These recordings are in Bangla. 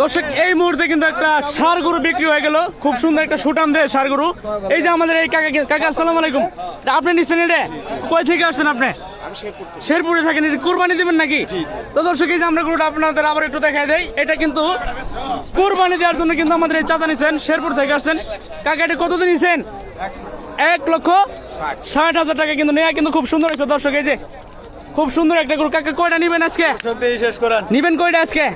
দর্শক এই মুহূর্তে কিন্তু একটা সার গরু বিক্রি হয়ে গেল। খুব সুন্দর একটা সুটাম দেয় সার গরু এই যে আমাদের এই কাকা কাকা আসসালামু আলাইকুম। আপনি নিচ্ছেন এটা? কই থেকে আসছেন আপনি? শেরপুরে থাকেন এটা কুরবানি দিবেন নাকি? তো দর্শক এই যে আমরা গরুটা আপনাদের আবার একটু দেখাই দেই। এটা কিন্তু কুরবানি দেওয়ার জন্য কিন্তু আমাদের এই চাচা নিছেন শেরপুর থেকে আসছেন। কাকা এটা কতদিন নিছেন? এক লক্ষ। ষাট। হাজার টাকা কিন্তু নেওয়া কিন্তু খুব সুন্দর হয়েছে দর্শক এই যে। খুব সুন্দর একটা গরু। কাকা কয়টা নিবেন আজকে? শেষ করেন। নিবেন কয়টা আজকে?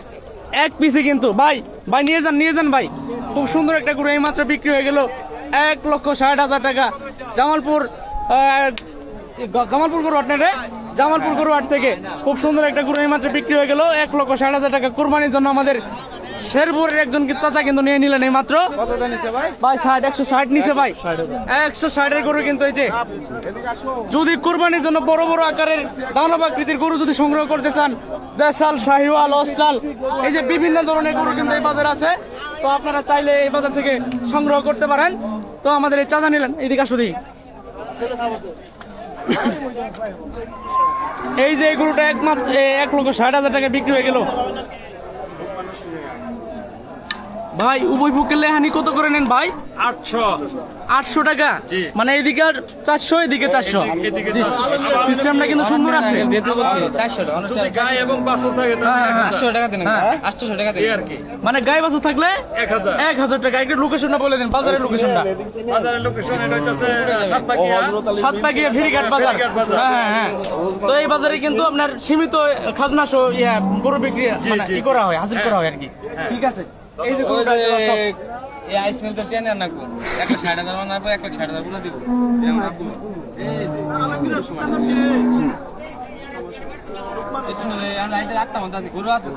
এক পিসে কিন্তু। ভাই ভাই, নিয়ে যান নিয়ে যান ভাই। খুব সুন্দর একটা গরু এইমাত্র বিক্রি হয়ে গেল এক লক্ষ ষাট হাজার টাকা। জামালপুর জামালপুর গরু রে জামালপুর গরু আট থেকে। খুব সুন্দর একটা গরু এইমাত্র বিক্রি হয়ে গেল এক লক্ষ ষাট হাজার টাকা। কোরবানির জন্য আমাদের শেরপুরের একজন কি চাচা কিন্তু নিয়ে নিলেন এই মাত্র ভাই? ষাট একশো ষাট নিছে ভাই। একশো ষাটের গরু কিন্তু এই যে যদি কোরবানির জন্য বড় বড় আকারের দানব আকৃতির গরু যদি সংগ্রহ করতে চান দেশাল শাহিওয়াল অস্টাল এই যে বিভিন্ন ধরনের গরু কিন্তু এই বাজারে আছে। তো আপনারা চাইলে এই বাজার থেকে সংগ্রহ করতে পারেন। তো আমাদের এই চাঁদা নিলেন এইদিকে আসো দিই এই যে এই গরুটা একমাত্র এক লক্ষ ষাট হাজার টাকা বিক্রি হয়ে গেল। 是这样。ভাই উভয় পক্ষের লেহানি কত করে নেন ভাই? আটশো। আটশো টাকা? মানে এদিকে আর চারশো এদিকে চারশো। সিস্টেমটা কিন্তু সুন্দর আছে। হ্যাঁ, হ্যাঁ। আটশো টাকা দিন। হ্যাঁ। আটশো টাকা দিন। এই আর কি। মানে গায়ে বাছু থাকলে এক হাজার। টাকা। একটু লোকেশনটা বলে দিন বাজারের লোকেশনটা সাত লোকেশন এটা হইতেছে সাতপাকিয়া সাতপাকিয়া ফেরিঘাট বাজার। হ্যাঁ হ্যাঁ তো এই বাজারে কিন্তু আপনার সীমিত খাজনা সহ ইয়া গরু বিক্রি মানে ই করা হয় হাজির করা হয়। আর কি। ঠিক আছে? এই যে এই আইসক্রিম তো টেনে রাখব এক লাখ ষাট হাজার মানাবো এক লাখ ষাট হাজার পুরো দিব গরু আছে